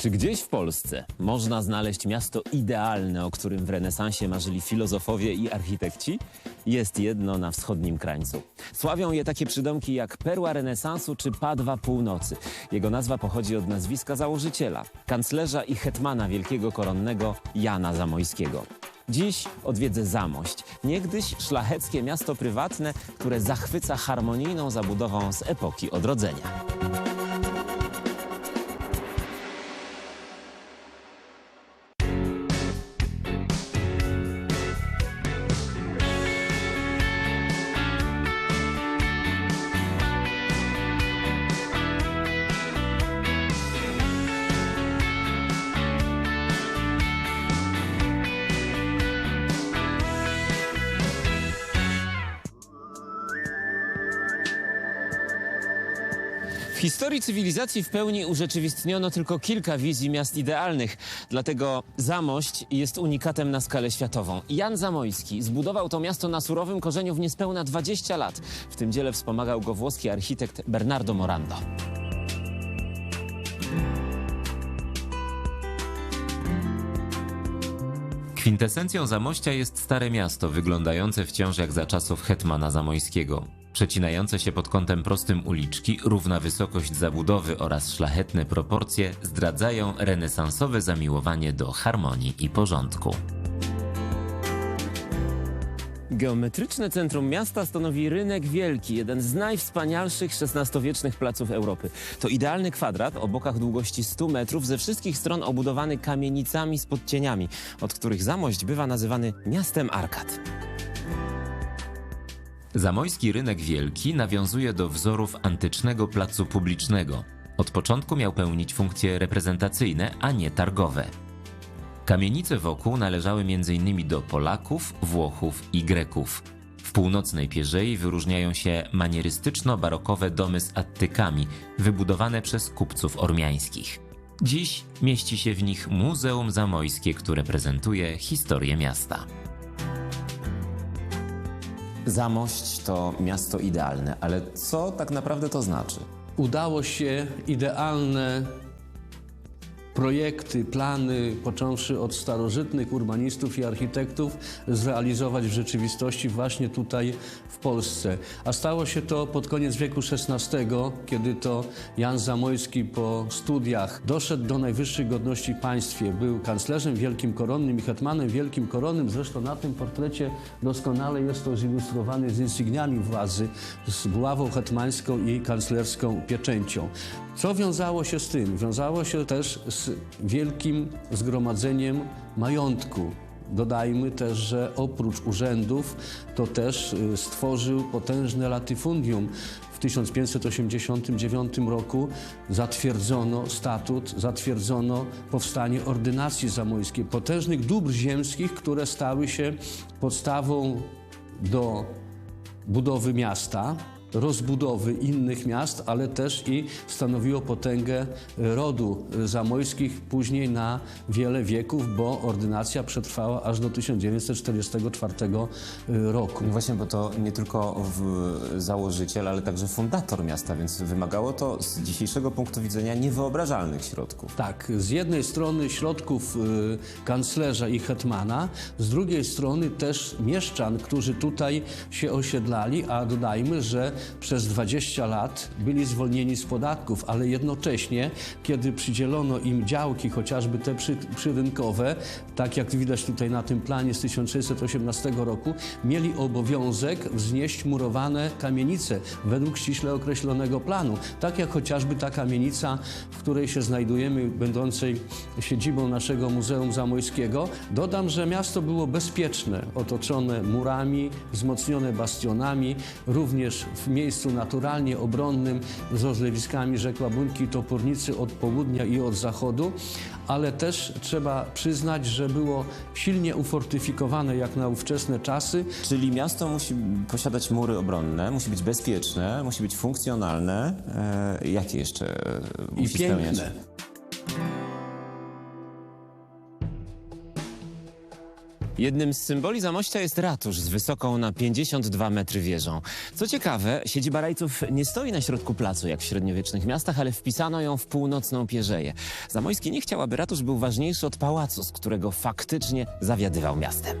Czy gdzieś w Polsce można znaleźć miasto idealne, o którym w renesansie marzyli filozofowie i architekci? Jest jedno na wschodnim krańcu. Sławią je takie przydomki jak Perła Renesansu czy Padwa Północy. Jego nazwa pochodzi od nazwiska założyciela, kanclerza i hetmana wielkiego koronnego Jana Zamojskiego. Dziś odwiedzę Zamość, niegdyś szlacheckie miasto prywatne, które zachwyca harmonijną zabudową z epoki odrodzenia. Historii cywilizacji w pełni urzeczywistniono tylko kilka wizji miast idealnych, dlatego Zamość jest unikatem na skalę światową. Jan Zamojski zbudował to miasto na surowym korzeniu w niespełna 20 lat. W tym dziele wspomagał go włoski architekt Bernardo Morando. Kwintesencją Zamościa jest Stare Miasto, wyglądające wciąż jak za czasów hetmana zamojskiego. Przecinające się pod kątem prostym uliczki, równa wysokość zabudowy oraz szlachetne proporcje zdradzają renesansowe zamiłowanie do harmonii i porządku. Geometryczne centrum miasta stanowi rynek wielki, jeden z najwspanialszych XVI-wiecznych placów Europy. To idealny kwadrat o bokach długości 100 metrów, ze wszystkich stron obudowany kamienicami z podcieniami, od których Zamość bywa nazywany miastem arkad. Zamojski rynek wielki nawiązuje do wzorów antycznego placu publicznego. Od początku miał pełnić funkcje reprezentacyjne, a nie targowe. Kamienice wokół należały m.in. do Polaków, Włochów i Greków. W północnej pierzei wyróżniają się manierystyczno-barokowe domy z attykami, wybudowane przez kupców ormiańskich. Dziś mieści się w nich Muzeum Zamojskie, które prezentuje historię miasta. Zamość to miasto idealne, ale co tak naprawdę to znaczy? udało się idealne projekty, plany, począwszy od starożytnych urbanistów i architektów, zrealizować w rzeczywistości właśnie tutaj w Polsce. A stało się to pod koniec wieku XVI, kiedy to Jan Zamojski po studiach doszedł do najwyższych godności w państwie. Był kanclerzem wielkim koronnym i hetmanem wielkim koronnym. Zresztą na tym portrecie doskonale jest to zilustrowane z insygniami władzy, z buławą hetmańską i kanclerską pieczęcią. Co wiązało się z tym? Wiązało się też z wielkim zgromadzeniem majątku. Dodajmy też, że oprócz urzędów to też y, stworzył potężne latyfundium. W 1589 roku zatwierdzono statut, zatwierdzono powstanie ordynacji zamojskiej, potężnych dóbr ziemskich, które stały się podstawą do budowy miasta, rozbudowy innych miast, ale też i stanowiło potęgę rodu zamojskich później na wiele wieków, bo ordynacja przetrwała aż do 1944 roku. No właśnie, bo to nie tylko założyciel, ale także fundator miasta, więc wymagało to z dzisiejszego punktu widzenia niewyobrażalnych środków. Tak, z jednej strony środków y, kanclerza i hetmana, z drugiej strony też mieszczan, którzy tutaj się osiedlali, a dodajmy, że przez 20 lat byli zwolnieni z podatków, ale jednocześnie, kiedy przydzielono im działki, chociażby te przy, przyrynkowe, tak jak widać tutaj na tym planie z 1618 roku, mieli obowiązek wznieść murowane kamienice według ściśle określonego planu. Tak jak chociażby ta kamienica, w której się znajdujemy, będącej siedzibą naszego Muzeum Zamojskiego. Dodam, że miasto było bezpieczne, otoczone murami, wzmocnione bastionami, również w miejscu naturalnie obronnym z rozlewiskami rzek Łabunki i Topornicy od południa i od zachodu, ale też trzeba przyznać, że było silnie ufortyfikowane jak na ówczesne czasy. Czyli miasto musi posiadać mury obronne, musi być bezpieczne, musi być funkcjonalne. E, jakie jeszcze e, I musi spełniać? Jednym z symboli Zamościa jest ratusz z wysoką na 52 metry wieżą. Co ciekawe, siedziba rajców nie stoi na środku placu jak w średniowiecznych miastach, ale wpisano ją w północną pierzeję. Zamojski nie chciał, aby ratusz był ważniejszy od pałacu, z którego faktycznie zawiadywał miastem.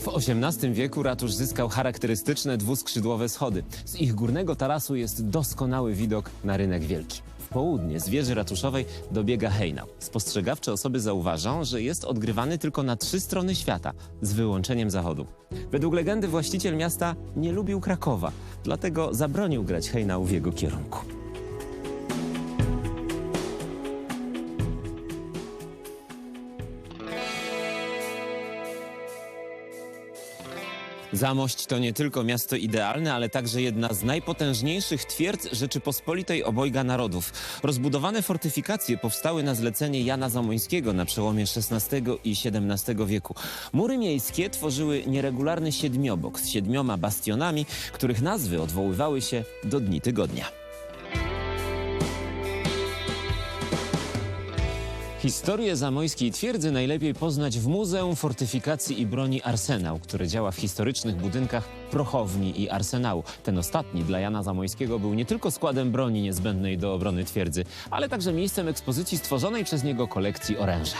W XVIII wieku ratusz zyskał charakterystyczne dwuskrzydłowe schody. Z ich górnego tarasu jest doskonały widok na rynek wielki. Południe z wieży ratuszowej dobiega hejnał. Spostrzegawcze osoby zauważą, że jest odgrywany tylko na trzy strony świata, z wyłączeniem zachodu. Według legendy właściciel miasta nie lubił Krakowa, dlatego zabronił grać hejnał w jego kierunku. Zamość to nie tylko miasto idealne, ale także jedna z najpotężniejszych twierdz Rzeczypospolitej obojga narodów. Rozbudowane fortyfikacje powstały na zlecenie Jana Zamońskiego na przełomie XVI i XVII wieku. Mury miejskie tworzyły nieregularny siedmiobok z siedmioma bastionami, których nazwy odwoływały się do dni tygodnia. Historię zamojskiej twierdzy najlepiej poznać w Muzeum Fortyfikacji i Broni Arsenał, które działa w historycznych budynkach prochowni i arsenału. Ten ostatni dla Jana Zamojskiego był nie tylko składem broni niezbędnej do obrony twierdzy, ale także miejscem ekspozycji stworzonej przez niego kolekcji oręża.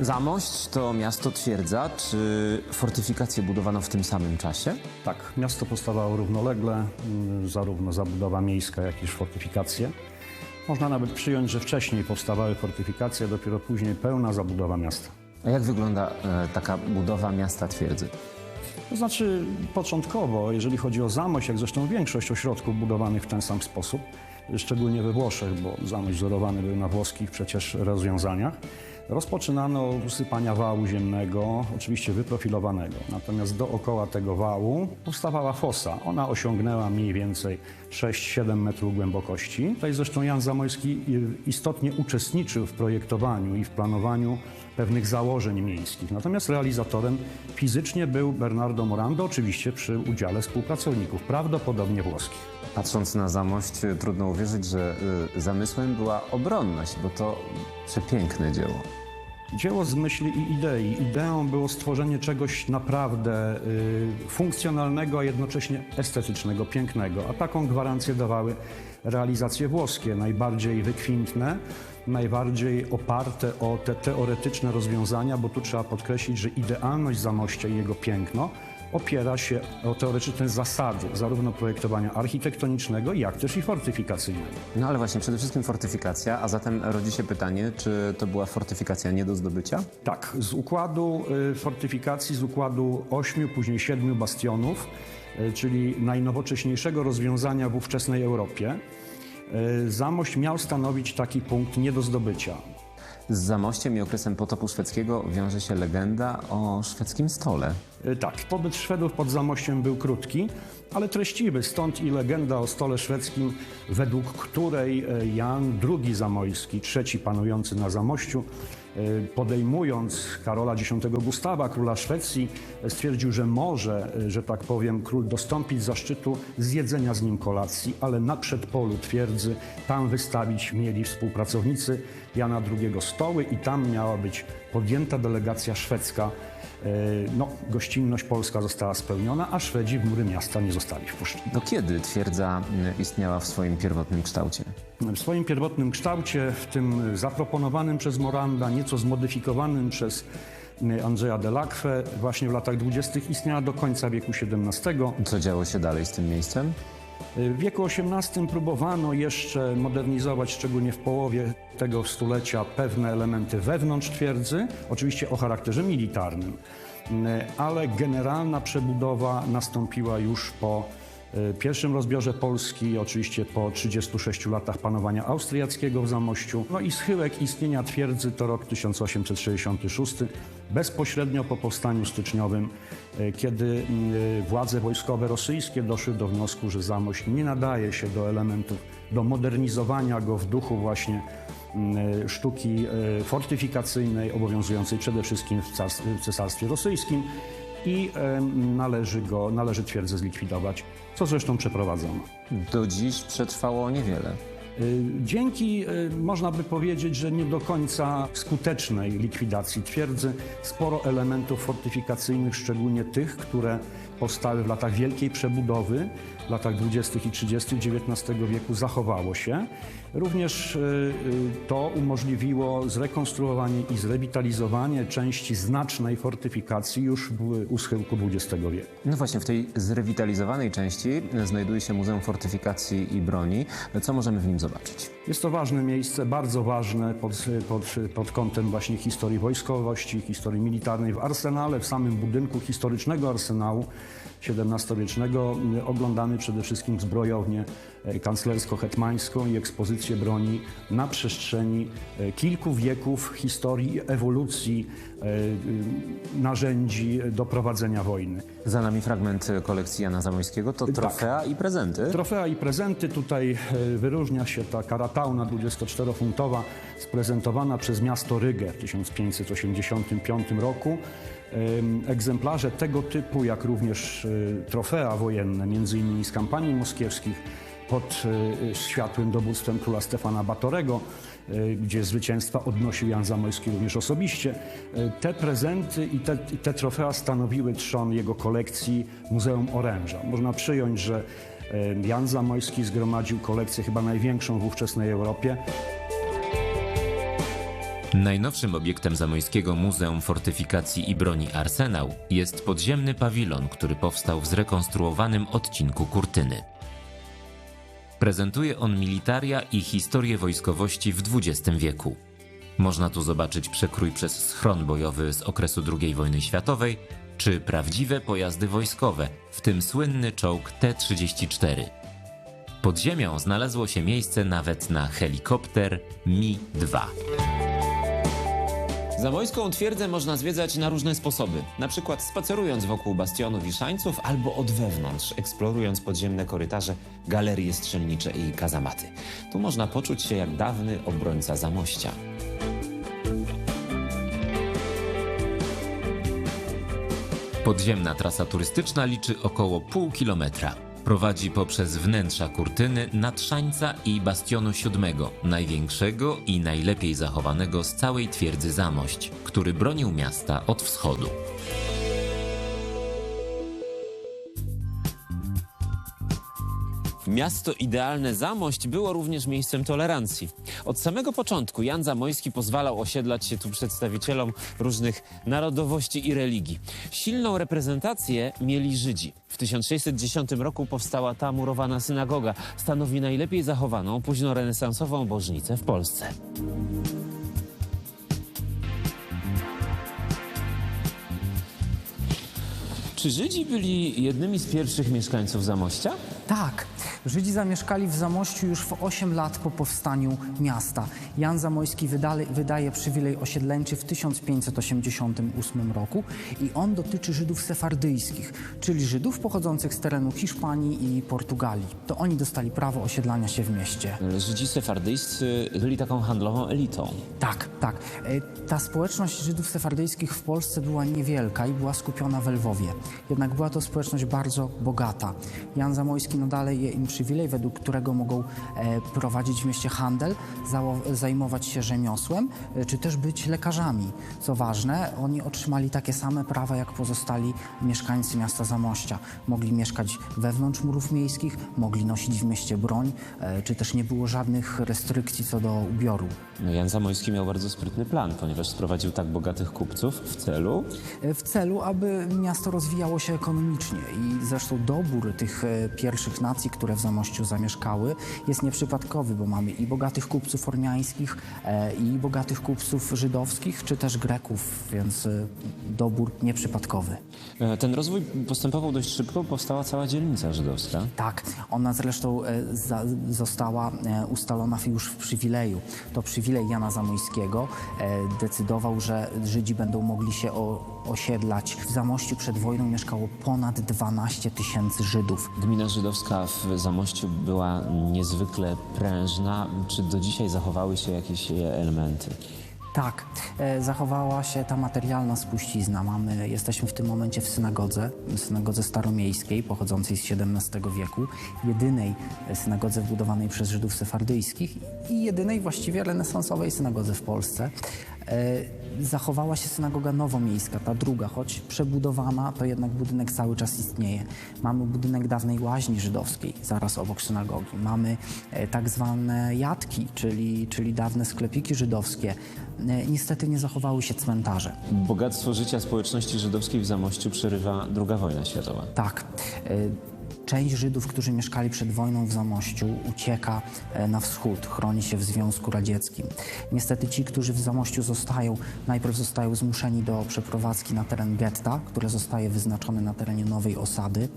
Zamość to miasto twierdza. Czy fortyfikacje budowano w tym samym czasie? Tak, miasto powstawało równolegle, mm, zarówno zabudowa miejska, jak i fortyfikacje. Można nawet przyjąć, że wcześniej powstawały fortyfikacje, dopiero później pełna zabudowa miasta. A jak wygląda e, taka budowa miasta twierdzy? To znaczy początkowo, jeżeli chodzi o Zamość, jak zresztą większość ośrodków budowanych w ten sam sposób, szczególnie we Włoszech, bo Zamość wzorowany był na włoskich przecież rozwiązaniach, rozpoczynano od usypania wału ziemnego, oczywiście wyprofilowanego. Natomiast dookoła tego wału powstawała fosa. Ona osiągnęła mniej więcej 6-7 metrów głębokości. Tutaj zresztą Jan Zamojski istotnie uczestniczył w projektowaniu i w planowaniu pewnych założeń miejskich. Natomiast realizatorem fizycznie był Bernardo Morando, oczywiście przy udziale współpracowników, prawdopodobnie włoskich. Patrząc na Zamość, y, trudno uwierzyć, że y, zamysłem była obronność, bo to przepiękne dzieło. Dzieło z myśli i idei. Ideą było stworzenie czegoś naprawdę y, funkcjonalnego, a jednocześnie estetycznego, pięknego. A taką gwarancję dawały realizacje włoskie, najbardziej wykwintne, najbardziej oparte o te teoretyczne rozwiązania, bo tu trzeba podkreślić, że idealność Zamościa i jego piękno opiera się o teoretyczne zasady zarówno projektowania architektonicznego, jak też i fortyfikacyjnego. No ale właśnie, przede wszystkim fortyfikacja, a zatem rodzi się pytanie, czy to była fortyfikacja nie do zdobycia? Tak, z układu y, fortyfikacji, z układu ośmiu, później siedmiu bastionów, y, czyli najnowocześniejszego rozwiązania w ówczesnej Europie, y, Zamość miał stanowić taki punkt nie do zdobycia. Z Zamościem i okresem potopu szwedzkiego wiąże się legenda o szwedzkim stole. Y, Tak, pobyt Szwedów pod Zamościem był krótki, ale treściwy, stąd i legenda o stole szwedzkim, według której y, Jan II Zamojski, trzeci panujący na Zamościu, podejmując Karola X Gustawa, króla Szwecji, y, stwierdził, że może, y, że tak powiem, król dostąpić zaszczytu zjedzenia z nim kolacji, ale na przedpolu twierdzy tam wystawić mieli współpracownicy Jana II stoły i tam miała być podjęta delegacja szwedzka. E, No, gościnność polska została spełniona, a Szwedzi w mury miasta nie zostali wpuszczeni. Do kiedy twierdza y, istniała w swoim pierwotnym kształcie? W swoim pierwotnym kształcie, w tym zaproponowanym przez Moranda, nieco zmodyfikowanym przez y, Andrzeja Delacque, właśnie w latach dwudziestych istniała do końca wieku XVII. Co działo się dalej z tym miejscem? W wieku XVIII próbowano jeszcze modernizować, szczególnie w połowie tego stulecia, pewne elementy wewnątrz twierdzy, oczywiście o charakterze militarnym, ale generalna przebudowa nastąpiła już po pierwszym rozbiorze Polski, oczywiście po 36 latach panowania austriackiego w Zamościu. No i schyłek istnienia twierdzy to rok 1866, bezpośrednio po powstaniu styczniowym, e, kiedy mm, władze wojskowe rosyjskie doszły do wniosku, że Zamość nie nadaje się do elementów, do modernizowania go w duchu właśnie mm, sztuki e, fortyfikacyjnej obowiązującej przede wszystkim w, w Cesarstwie Rosyjskim i em, należy go, należy twierdzę zlikwidować, co zresztą przeprowadzono. Do dziś przetrwało niewiele. Y, Dzięki, y, można by powiedzieć, że nie do końca skutecznej likwidacji twierdzy, sporo elementów fortyfikacyjnych, szczególnie tych, które powstały w latach wielkiej przebudowy, w latach 20. i 30. XIX wieku, zachowało się. Również y, to umożliwiło zrekonstruowanie i zrewitalizowanie części znacznej fortyfikacji już u schyłku XX wieku. No właśnie, w tej zrewitalizowanej części znajduje się Muzeum Fortyfikacji i Broni. Co możemy w nim zobaczyć? Jest to ważne miejsce, bardzo ważne pod, pod, pod kątem właśnie historii wojskowości, historii militarnej. W arsenale, w samym budynku historycznego arsenału XVII-wiecznego oglądamy przede wszystkim zbrojownię e, kanclersko-hetmańską i ekspozycję broni na przestrzeni e, kilku wieków historii i ewolucji y, narzędzi do prowadzenia wojny. Za nami fragment kolekcji Jana Zamoyskiego. To trofea i prezenty. Trofea i prezenty. Tutaj wyróżnia się ta karatauna 24-funtowa sprezentowana przez miasto Rygę w 1585 roku. Em, Egzemplarze tego typu, jak również e, trofea wojenne, między innymi z kampanii moskiewskich pod e, światłym dowództwem króla Stefana Batorego, gdzie zwycięstwa odnosił Jan Zamojski również osobiście. Te prezenty i te, te trofea stanowiły trzon jego kolekcji Muzeum Oręża. Można przyjąć, że Jan Zamojski zgromadził kolekcję chyba największą w ówczesnej Europie. Najnowszym obiektem zamojskiego Muzeum Fortyfikacji i Broni Arsenał jest podziemny pawilon, który powstał w zrekonstruowanym odcinku kurtyny. Prezentuje on militaria i historię wojskowości w XX wieku. Można tu zobaczyć przekrój przez schron bojowy z okresu II wojny światowej, czy prawdziwe pojazdy wojskowe, w tym słynny czołg T-34. Pod ziemią znalazło się miejsce nawet na helikopter Mi-2. Zamojską twierdzę można zwiedzać na różne sposoby. Na przykład spacerując wokół bastionów i szańców, albo od wewnątrz, eksplorując podziemne korytarze, galerie strzelnicze i kazamaty. Tu można poczuć się jak dawny obrońca Zamościa. Podziemna trasa turystyczna liczy około pół kilometra. Prowadzi poprzez wnętrza kurtyny Nadszańca i Bastionu Siódmego, największego i najlepiej zachowanego z całej twierdzy Zamość, który bronił miasta od wschodu. Miasto idealne Zamość było również miejscem tolerancji. Od samego początku Jan Zamojski pozwalał osiedlać się tu przedstawicielom różnych narodowości i religii. Silną reprezentację mieli Żydzi. W 1610 roku powstała ta murowana synagoga. Stanowi najlepiej zachowaną późnorenesansową bożnicę w Polsce. Czy Żydzi byli jednymi z pierwszych mieszkańców Zamościa? Tak, Żydzi zamieszkali w Zamościu już w 8 lat po powstaniu miasta. Jan Zamojski wydale, wydaje przywilej osiedleńczy w 1588 roku i on dotyczy Żydów sefardyjskich, czyli Żydów pochodzących z terenu Hiszpanii i Portugalii. To oni dostali prawo osiedlania się w mieście. Żydzi sefardyjscy byli taką handlową elitą. Tak, tak. E, Ta społeczność Żydów sefardyjskich w Polsce była niewielka i była skupiona w Lwowie. Jednak była to społeczność bardzo bogata. Jan Zamojski nadaje im przywilej, według którego mogą e, prowadzić w mieście handel, zajmować się rzemiosłem, e, czy też być lekarzami. Co ważne, oni otrzymali takie same prawa jak pozostali mieszkańcy miasta Zamościa. Mogli mieszkać wewnątrz murów miejskich, mogli nosić w mieście broń, e, czy też nie było żadnych restrykcji co do ubioru. No, Jan Zamojski miał bardzo sprytny plan, ponieważ sprowadził tak bogatych kupców w celu, w celu, aby miasto rozwijało się ekonomicznie. I zresztą dobór tych pierwszych nacji, które w Zamościu zamieszkały, jest nieprzypadkowy, bo mamy i bogatych kupców ormiańskich, e, i bogatych kupców żydowskich, czy też Greków, więc e, dobór nieprzypadkowy. E, Ten rozwój postępował dość szybko, powstała cała dzielnica żydowska. Tak, ona zresztą za, została ustalona już w przywileju. To przywilej Jana Zamojskiego decydował, że Żydzi będą mogli się o, osiedlać. W Zamościu przed wojną mieszkało ponad 12 tysięcy Żydów. Gmina żydowska w Zamościu była niezwykle prężna. Czy do dzisiaj zachowały się jakieś jej elementy? Tak, e, zachowała się ta materialna spuścizna. Mamy, jesteśmy w tym momencie w synagodze, synagodze staromiejskiej, pochodzącej z XVII wieku, jedynej synagodze wbudowanej przez Żydów sefardyjskich i jedynej właściwie renesansowej synagodze w Polsce. E, Zachowała się synagoga nowomiejska, ta druga, choć przebudowana, to jednak budynek cały czas istnieje. Mamy budynek dawnej łaźni żydowskiej, zaraz obok synagogi. Mamy e, tak zwane jatki, czyli, czyli dawne sklepiki żydowskie. E, Niestety nie zachowały się cmentarze. Bogactwo życia społeczności żydowskiej w Zamościu przerywa II wojna światowa. Tak. Część Żydów, którzy mieszkali przed wojną w Zamościu, ucieka e, na wschód, chroni się w Związku Radzieckim. Niestety ci, którzy w Zamościu zostają, najpierw zostają zmuszeni do przeprowadzki na teren getta, które zostaje wyznaczone na terenie nowej osady.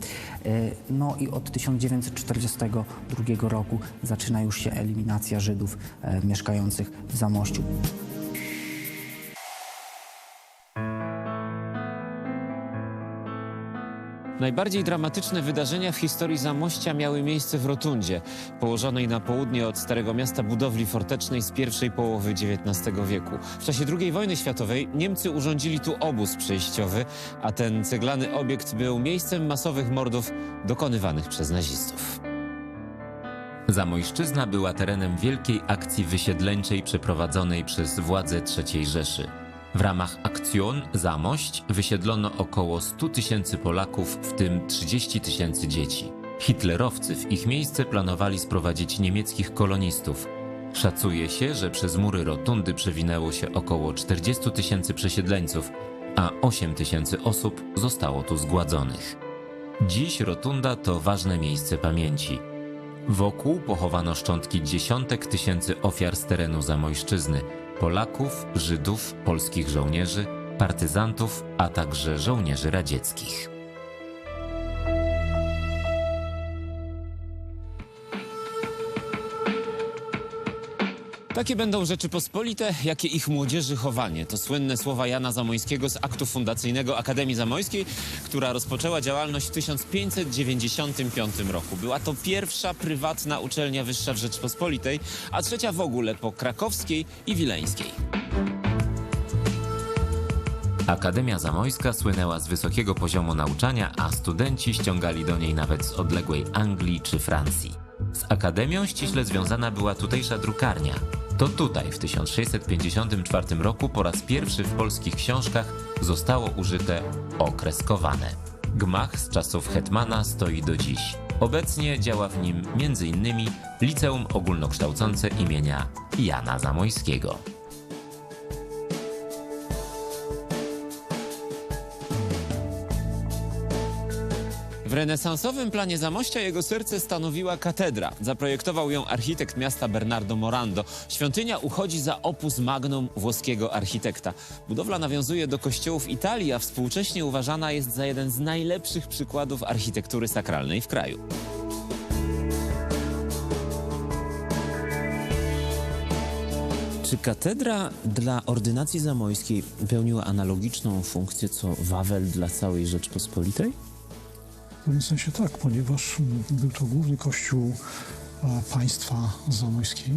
E, No i od 1942 roku zaczyna już się eliminacja Żydów e, mieszkających w Zamościu. Najbardziej dramatyczne wydarzenia w historii Zamościa miały miejsce w Rotundzie, położonej na południe od Starego Miasta budowli fortecznej z pierwszej połowy XIX wieku. W czasie II wojny światowej Niemcy urządzili tu obóz przejściowy, a ten ceglany obiekt był miejscem masowych mordów dokonywanych przez nazistów. Zamojszczyzna była terenem wielkiej akcji wysiedleńczej przeprowadzonej przez władze III Rzeszy. W ramach Aktion Zamość wysiedlono około 100 tysięcy Polaków, w tym 30 tysięcy dzieci. Hitlerowcy w ich miejsce planowali sprowadzić niemieckich kolonistów. Szacuje się, że przez mury rotundy przewinęło się około 40 tysięcy przesiedleńców, a 8 tysięcy osób zostało tu zgładzonych. Dziś rotunda to ważne miejsce pamięci. Wokół pochowano szczątki dziesiątek tysięcy ofiar z terenu Zamojszczyzny Polaków, Żydów, polskich żołnierzy, partyzantów, a także żołnierzy radzieckich. Takie będą Rzeczypospolite, jakie ich młodzieży chowanie. To słynne słowa Jana Zamoyskiego z aktu fundacyjnego Akademii Zamojskiej, która rozpoczęła działalność w 1595 roku. Była to pierwsza prywatna uczelnia wyższa w Rzeczypospolitej, a trzecia w ogóle po krakowskiej i wileńskiej. Akademia Zamojska słynęła z wysokiego poziomu nauczania, a studenci ściągali do niej nawet z odległej Anglii czy Francji. Z akademią ściśle związana była tutejsza drukarnia. To tutaj w 1654 roku po raz pierwszy w polskich książkach zostało użyte okreskowane. Gmach z czasów Hetmana stoi do dziś. Obecnie działa w nim m.in. Liceum Ogólnokształcące imienia Jana Zamojskiego. W renesansowym planie Zamościa jego serce stanowiła katedra. Zaprojektował ją architekt miasta Bernardo Morando. Świątynia uchodzi za opus magnum włoskiego architekta. Budowla nawiązuje do kościołów Italii, a współcześnie uważana jest za jeden z najlepszych przykładów architektury sakralnej w kraju. Czy katedra dla ordynacji zamojskiej pełniła analogiczną funkcję co Wawel dla całej Rzeczpospolitej? W pewnym sensie tak, ponieważ był to główny kościół e, państwa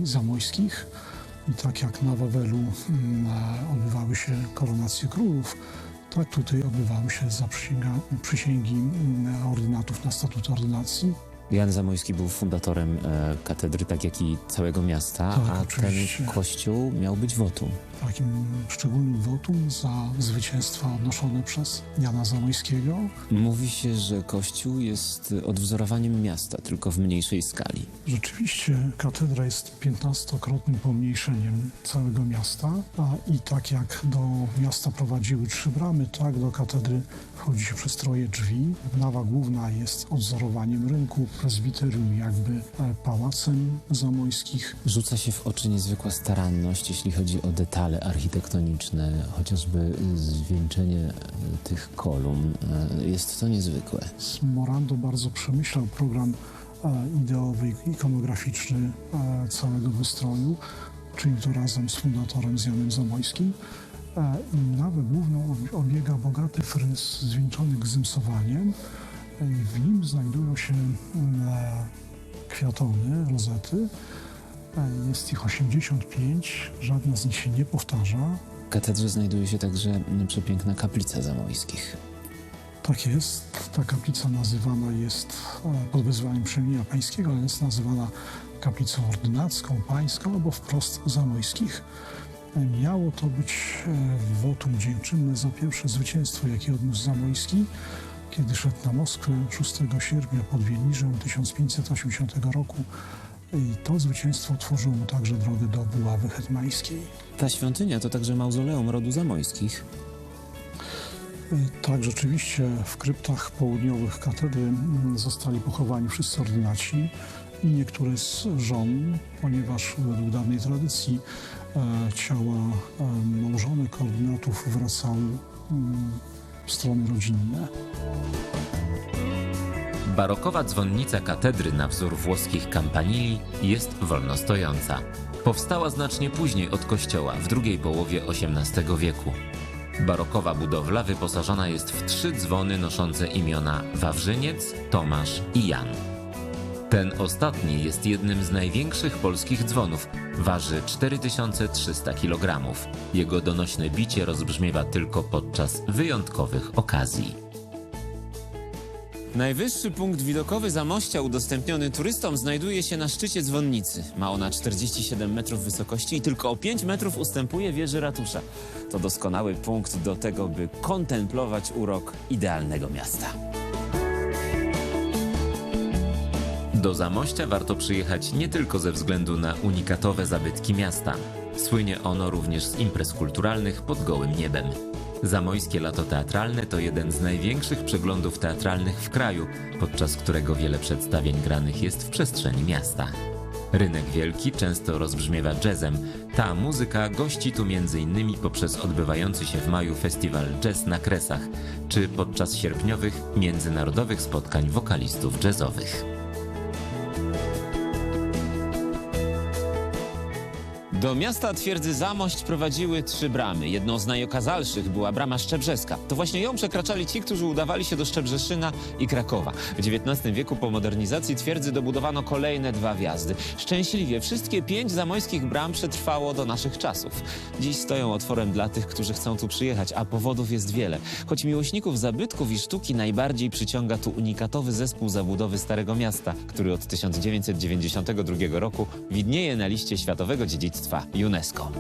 zamojskich i tak jak na Wawelu mm, e, odbywały się koronacje królów, tak tutaj odbywały się zaprzysięga- przysięgi mm, ordynatów na statut ordynacji. Jan Zamojski był fundatorem e, katedry, tak jak i całego miasta, Tak, a oczywiście. ten kościół miał być wotum. Takim szczególnym wotum za zwycięstwa odnoszone przez Jana Zamojskiego. Mówi się, że kościół jest odwzorowaniem miasta, tylko w mniejszej skali. Rzeczywiście katedra jest 15-krotnym pomniejszeniem całego miasta, a i tak jak do miasta prowadziły trzy bramy, tak do katedry wchodzi się przez troje drzwi. Nawa główna jest odwzorowaniem rynku, prezbiterium jakby e, pałacem zamojskich. Rzuca się w oczy niezwykła staranność, jeśli chodzi o detale architektoniczne, chociażby zwieńczenie e, tych kolumn. E, Jest to niezwykłe. Morando bardzo przemyślał program ideowy i ikonograficzny całego wystroju, czynił to razem z fundatorem z Janem Zamojskim. I nawę główną ob- obiega bogaty fryz zwieńczony gzymsowaniem. W nim znajdują się mm, e, kwiatony, rozety. E, Jest ich 85, żadna z nich się nie powtarza. katedrze znajduje się także mm, przepiękna kaplica zamojskich. Tak jest. Ta kaplica nazywana jest e, pod wezwaniem przemienia pańskiego, ale jest nazywana kaplicą ordynacką, pańską albo wprost zamojskich. Miało to być wotum dziękczynne za pierwsze zwycięstwo, jakie odniósł Zamojski, kiedy szedł na Moskwę 6 sierpnia pod Wieliżem 1580 roku. I to zwycięstwo otworzyło mu także drogę do buławy hetmańskiej. Ta świątynia to także mauzoleum rodu zamojskich. Tak, rzeczywiście w kryptach południowych katedry mm, zostali pochowani wszyscy ordynaci i niektóre z żon, ponieważ według dawnej tradycji e, ciała e, małżonek ordynatów wracały mm, strony rodzinne. Barokowa dzwonnica katedry na wzór włoskich campanili jest wolnostojąca. Powstała znacznie później od kościoła, w drugiej połowie XVIII wieku. Barokowa budowla wyposażona jest w trzy dzwony noszące imiona Wawrzyniec, Tomasz i Jan. Ten ostatni jest jednym z największych polskich dzwonów. Waży 4300 kg. Jego donośne bicie rozbrzmiewa tylko podczas wyjątkowych okazji. Najwyższy punkt widokowy Zamościa udostępniony turystom znajduje się na szczycie dzwonnicy. Ma ona 47 metrów wysokości i tylko o 5 metrów ustępuje wieży ratusza. To doskonały punkt do tego, by kontemplować urok idealnego miasta. Do Zamościa warto przyjechać nie tylko ze względu na unikatowe zabytki miasta. Słynie ono również z imprez kulturalnych pod gołym niebem. Zamojskie Lato Teatralne to jeden z największych przeglądów teatralnych w kraju, podczas którego wiele przedstawień granych jest w przestrzeni miasta. Rynek Wielki często rozbrzmiewa jazzem. Ta muzyka gości tu m.in. poprzez odbywający się w maju festiwal Jazz na Kresach, czy podczas sierpniowych międzynarodowych spotkań wokalistów jazzowych. Do miasta twierdzy Zamość prowadziły trzy bramy. Jedną z najokazalszych była brama Szczebrzeska. To właśnie ją przekraczali ci, którzy udawali się do Szczebrzeszyna i Krakowa. W XIX wieku po modernizacji twierdzy dobudowano kolejne dwa wjazdy. Szczęśliwie wszystkie pięć zamojskich bram przetrwało do naszych czasów. Dziś stoją otworem dla tych, którzy chcą tu przyjechać, a powodów jest wiele. Choć miłośników zabytków i sztuki najbardziej przyciąga tu unikatowy zespół zabudowy Starego Miasta, który od 1992 roku widnieje na liście Światowego UNESCO.